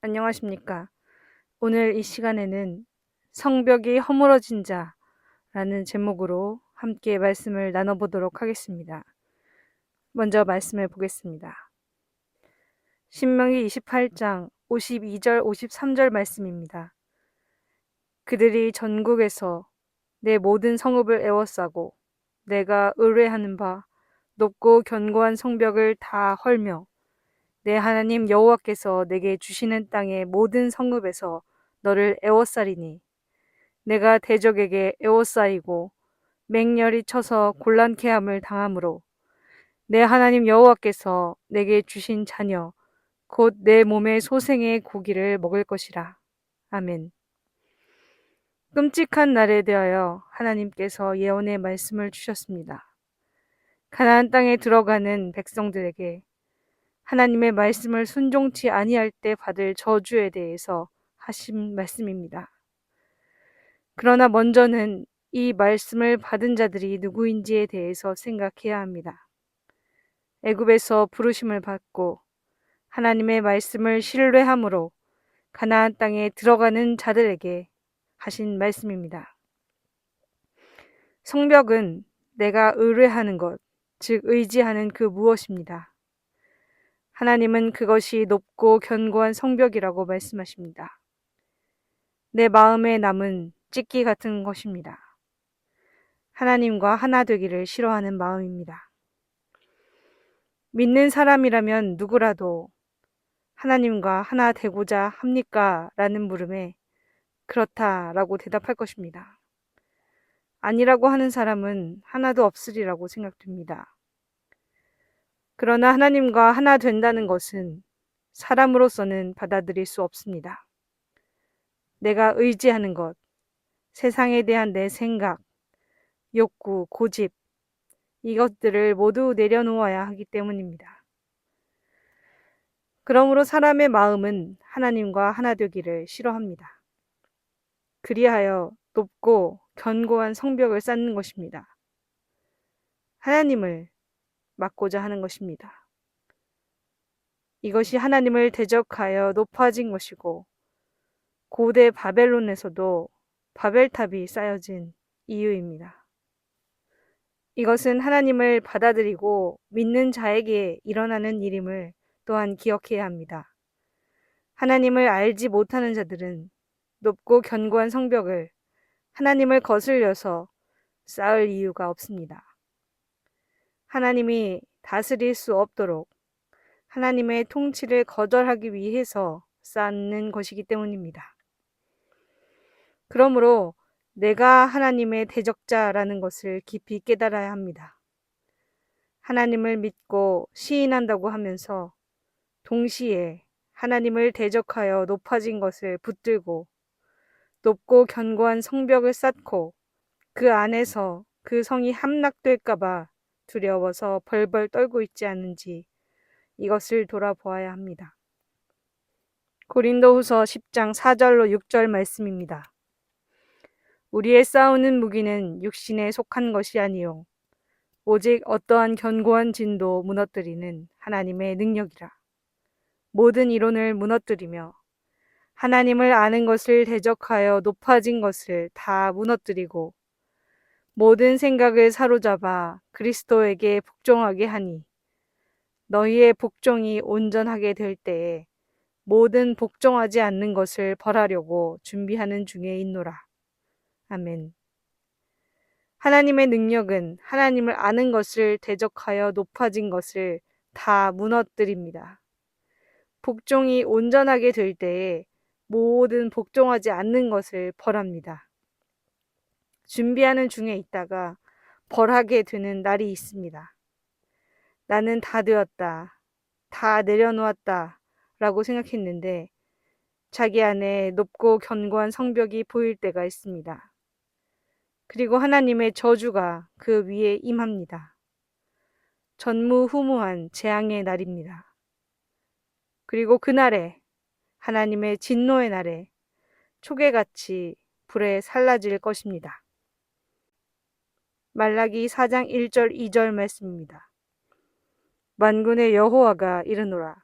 안녕하십니까. 오늘 이 시간에는 성벽이 허물어진 자라는 제목으로 함께 말씀을 나눠보도록 하겠습니다. 먼저 말씀을 보겠습니다. 신명기 28장 52절 53절 말씀입니다. 그들이 전국에서 내 모든 성읍을 에워싸고 내가 의뢰하는 바 높고 견고한 성벽을 다 헐며 내 하나님 여호와께서 내게 주시는 땅의 모든 성읍에서 너를 에워싸리니 내가 대적에게 에워싸이고 맹렬히 쳐서 곤란케 함을 당함으로 내 하나님 여호와께서 내게 주신 자녀 곧 내 몸의 소생의 고기를 먹을 것이라. 아멘. 끔찍한 날에 대하여 하나님께서 예언의 말씀을 주셨습니다. 가나안 땅에 들어가는 백성들에게 하나님의 말씀을 순종치 아니할 때 받을 저주에 대해서 하신 말씀입니다. 그러나 먼저는 이 말씀을 받은 자들이 누구인지에 대해서 생각해야 합니다. 애굽에서 부르심을 받고 하나님의 말씀을 신뢰함으로 가나안 땅에 들어가는 자들에게 하신 말씀입니다. 성벽은 내가 의뢰하는 것, 즉 의지하는 그 무엇입니다. 하나님은 그것이 높고 견고한 성벽이라고 말씀하십니다. 내 마음에 남은 찍기 같은 것입니다. 하나님과 하나 되기를 싫어하는 마음입니다. 믿는 사람이라면 누구라도 하나님과 하나 되고자 합니까? 라는 물음에 그렇다라고 대답할 것입니다. 아니라고 하는 사람은 하나도 없으리라고 생각됩니다. 그러나 하나님과 하나 된다는 것은 사람으로서는 받아들일 수 없습니다. 내가 의지하는 것, 세상에 대한 내 생각, 욕구, 고집, 이것들을 모두 내려놓아야 하기 때문입니다. 그러므로 사람의 마음은 하나님과 하나 되기를 싫어합니다. 그리하여 높고 견고한 성벽을 쌓는 것입니다. 하나님을 막고자 하는 것입니다. 이것이 하나님을 대적하여 높아진 것이고 고대 바벨론에서도 바벨탑이 쌓여진 이유입니다. 이것은 하나님을 받아들이고 믿는 자에게 일어나는 일임을 또한 기억해야 합니다. 하나님을 알지 못하는 자들은 높고 견고한 성벽을 하나님을 거슬려서 쌓을 이유가 없습니다. 하나님이 다스릴 수 없도록 하나님의 통치를 거절하기 위해서 쌓는 것이기 때문입니다. 그러므로 내가 하나님의 대적자라는 것을 깊이 깨달아야 합니다. 하나님을 믿고 시인한다고 하면서 동시에 하나님을 대적하여 높아진 것을 붙들고 높고 견고한 성벽을 쌓고 그 안에서 그 성이 함락될까봐 두려워서 벌벌 떨고 있지 않은지 이것을 돌아보아야 합니다. 고린도후서 10장 4절로 6절 말씀입니다. 우리의 싸우는 무기는 육신에 속한 것이 아니요 오직 어떠한 견고한 진도 무너뜨리는 하나님의 능력이라. 모든 이론을 무너뜨리며 하나님을 아는 것을 대적하여 높아진 것을 다 무너뜨리고 모든 생각을 사로잡아 그리스도에게 복종하게 하니 너희의 복종이 온전하게 될 때에 모든 복종하지 않는 것을 벌하려고 준비하는 중에 있노라. 아멘. 하나님의 능력은 하나님을 아는 것을 대적하여 높아진 것을 다 무너뜨립니다. 복종이 온전하게 될 때에 모든 복종하지 않는 것을 벌합니다. 준비하는 중에 있다가 벌하게 되는 날이 있습니다. 나는 다 되었다. 다 내려놓았다. 라고 생각했는데 자기 안에 높고 견고한 성벽이 보일 때가 있습니다. 그리고 하나님의 저주가 그 위에 임합니다. 전무후무한 재앙의 날입니다. 그리고 그날에 하나님의 진노의 날에 초계같이 불에 살라질 것입니다. 말라기 4장 1절 2절 말씀입니다. 만군의 여호와가 이르노라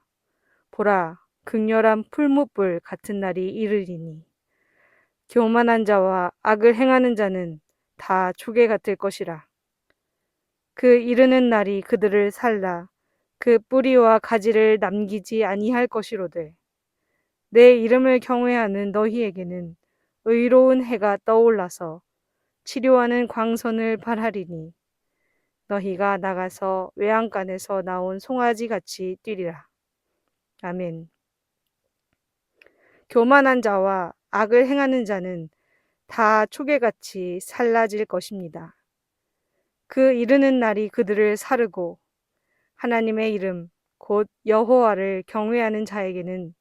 보라 극렬한 풀무불 같은 날이 이르리니 교만한 자와 악을 행하는 자는 다 조개 같을 것이라. 그 이르는 날이 그들을 살라 그 뿌리와 가지를 남기지 아니할 것이로되 내 이름을 경외하는 너희에게는 의로운 해가 떠올라서 치료하는 광선을 발하리니 너희가 나가서 외양간에서 나온 송아지 같이 뛰리라. 아멘. 교만한 자와 악을 행하는 자는 다 초계같이 살라질 것입니다. 그 이르는 날이 그들을 사르고 하나님의 이름 곧 여호와를 경외하는 자에게는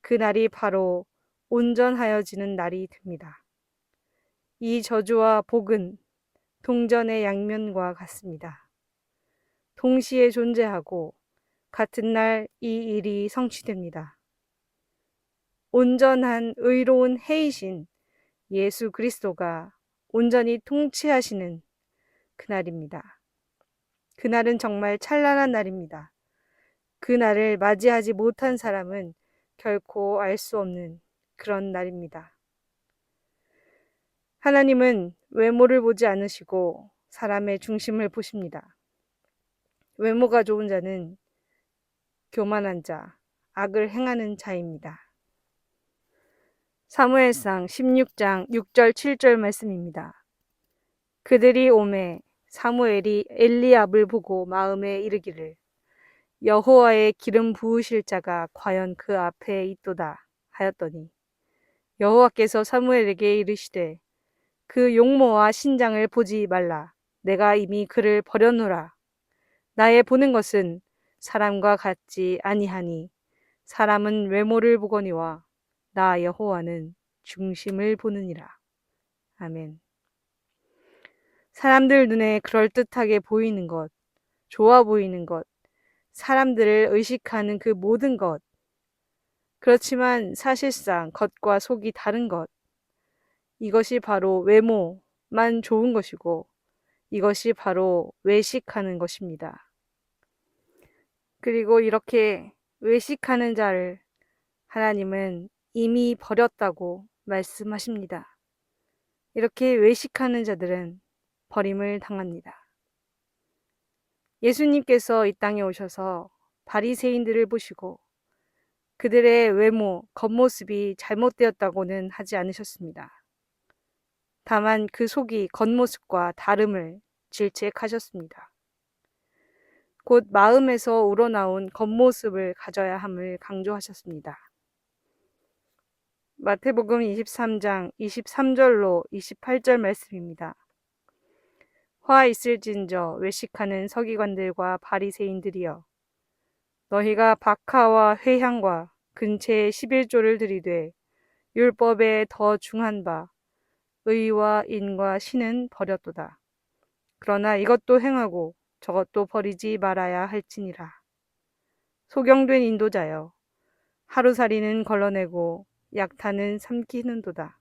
그 날이 바로 온전하여지는 날이 됩니다. 이 저주와 복은 동전의 양면과 같습니다. 동시에 존재하고 같은 날 이 일이 성취됩니다. 온전한 의로운 해이신 예수 그리스도가 온전히 통치하시는 그날입니다. 그날은 정말 찬란한 날입니다. 그날을 맞이하지 못한 사람은 결코 알 수 없는 그런 날입니다. 하나님은 외모를 보지 않으시고 사람의 중심을 보십니다. 외모가 좋은 자는 교만한 자, 악을 행하는 자입니다. 사무엘상 16장 6절 7절 말씀입니다. 그들이 오매 사무엘이 엘리압을 보고 마음에 이르기를 여호와의 기름 부으실 자가 과연 그 앞에 있도다 하였더니 여호와께서 사무엘에게 이르시되 그 용모와 신장을 보지 말라 내가 이미 그를 버려노라 나의 보는 것은 사람과 같지 아니하니 사람은 외모를 보거니와 나 여호와는 중심을 보느니라 아멘 사람들 눈에 그럴듯하게 보이는 것, 좋아 보이는 것, 사람들을 의식하는 그 모든 것. 그렇지만 사실상 겉과 속이 다른 것. 이것이 바로 외모만 좋은 것이고 이것이 바로 외식하는 것입니다. 그리고 이렇게 외식하는 자를 하나님은 이미 버렸다고 말씀하십니다. 이렇게 외식하는 자들은 버림을 당합니다. 예수님께서 이 땅에 오셔서 바리새인들을 보시고 그들의 외모, 겉모습이 잘못되었다고는 하지 않으셨습니다. 다만 그 속이 겉모습과 다름을 질책하셨습니다. 곧 마음에서 우러나온 겉모습을 가져야 함을 강조하셨습니다. 마태복음 23장 23절로 28절 말씀입니다. 화 있을진저 외식하는 서기관들과 바리새인들이여 너희가 박하와 회향과 근체에 11조를 들이되 율법에 더 중한 바 의와 인과 신은 버렸도다. 그러나 이것도 행하고 저것도 버리지 말아야 할지니라. 소경된 인도자여 하루살이는 걸러내고 약타는 삼키는도다.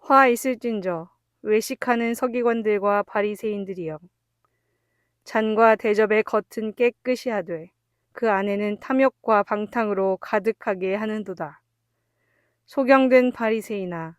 화 있을진저 외식하는 서기관들과 바리새인들이여 잔과 대접의 겉은 깨끗이 하되 그 안에는 탐욕과 방탕으로 가득하게 하는도다. 소경된 바리새인아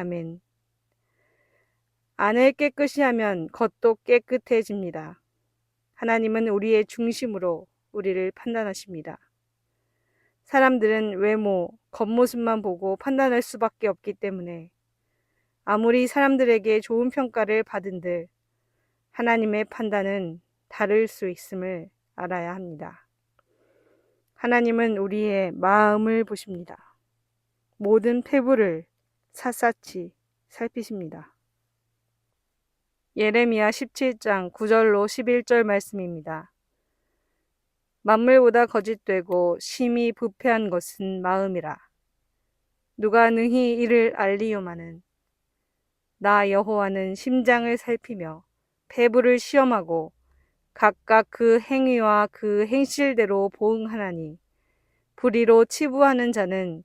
아멘. 안을 깨끗이 하면 겉도 깨끗해집니다. 하나님은 우리의 중심으로 우리를 판단하십니다. 사람들은 외모, 겉모습만 보고 판단할 수밖에 없기 때문에 아무리 사람들에게 좋은 평가를 받은들 하나님의 판단은 다를 수 있음을 알아야 합니다. 하나님은 우리의 마음을 보십니다. 모든 폐부를 샅샅이 살피십니다. 예레미야 17장 9절로 11절 말씀입니다. 만물보다 거짓되고 심히 부패한 것은 마음이라. 누가 능히 이를 알리요마는 나 여호와는 심장을 살피며 배부를 시험하고 각각 그 행위와 그 행실대로 보응하나니 불의로 치부하는 자는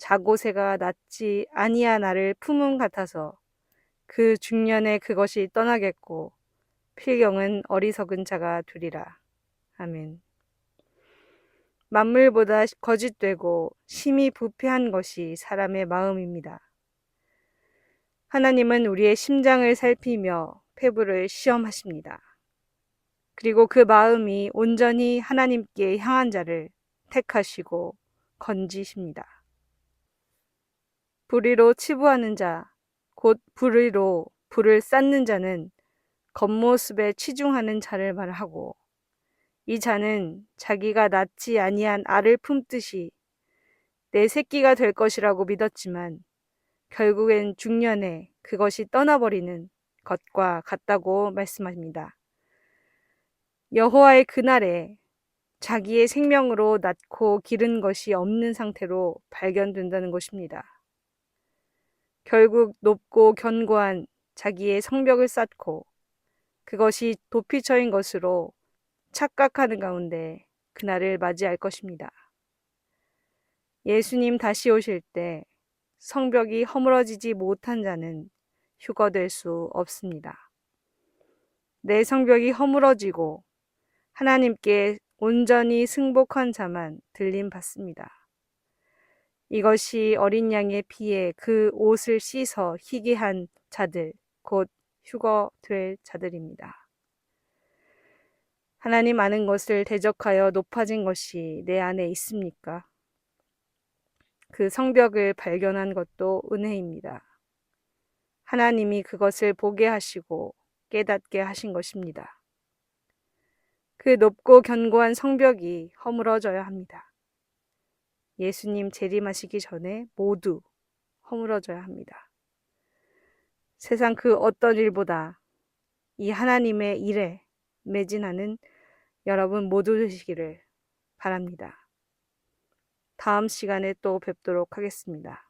자고새가 낫지 아니하나를 품음 같아서 그 중년에 그것이 떠나겠고 필경은 어리석은 자가 되리라. 아멘. 만물보다 거짓되고 심히 부패한 것이 사람의 마음입니다. 하나님은 우리의 심장을 살피며 폐부를 시험하십니다. 그리고 그 마음이 온전히 하나님께 향한 자를 택하시고 건지십니다. 불의로 치부하는 자, 곧 불의로 불을 쌓는 자는 겉모습에 치중하는 자를 말하고 이 자는 자기가 낳지 아니한 알을 품듯이 내 새끼가 될 것이라고 믿었지만 결국엔 중년에 그것이 떠나버리는 것과 같다고 말씀합니다. 여호와의 그날에 자기의 생명으로 낳고 기른 것이 없는 상태로 발견된다는 것입니다. 결국 높고 견고한 자기의 성벽을 쌓고 그것이 도피처인 것으로 착각하는 가운데 그날을 맞이할 것입니다. 예수님 다시 오실 때 성벽이 허물어지지 못한 자는 휴거될 수 없습니다. 내 성벽이 허물어지고 하나님께 온전히 승복한 자만 들림 받습니다. 이것이 어린 양의 피에 그 옷을 씻어 희게 한 자들, 곧 휴거 될 자들입니다. 하나님 아는 것을 대적하여 높아진 것이 내 안에 있습니까? 그 성벽을 발견한 것도 은혜입니다. 하나님이 그것을 보게 하시고 깨닫게 하신 것입니다. 그 높고 견고한 성벽이 허물어져야 합니다. 예수님 재림하시기 전에 모두 허물어져야 합니다. 세상 그 어떤 일보다 이 하나님의 일에 매진하는 여러분 모두 되시기를 바랍니다. 다음 시간에 또 뵙도록 하겠습니다.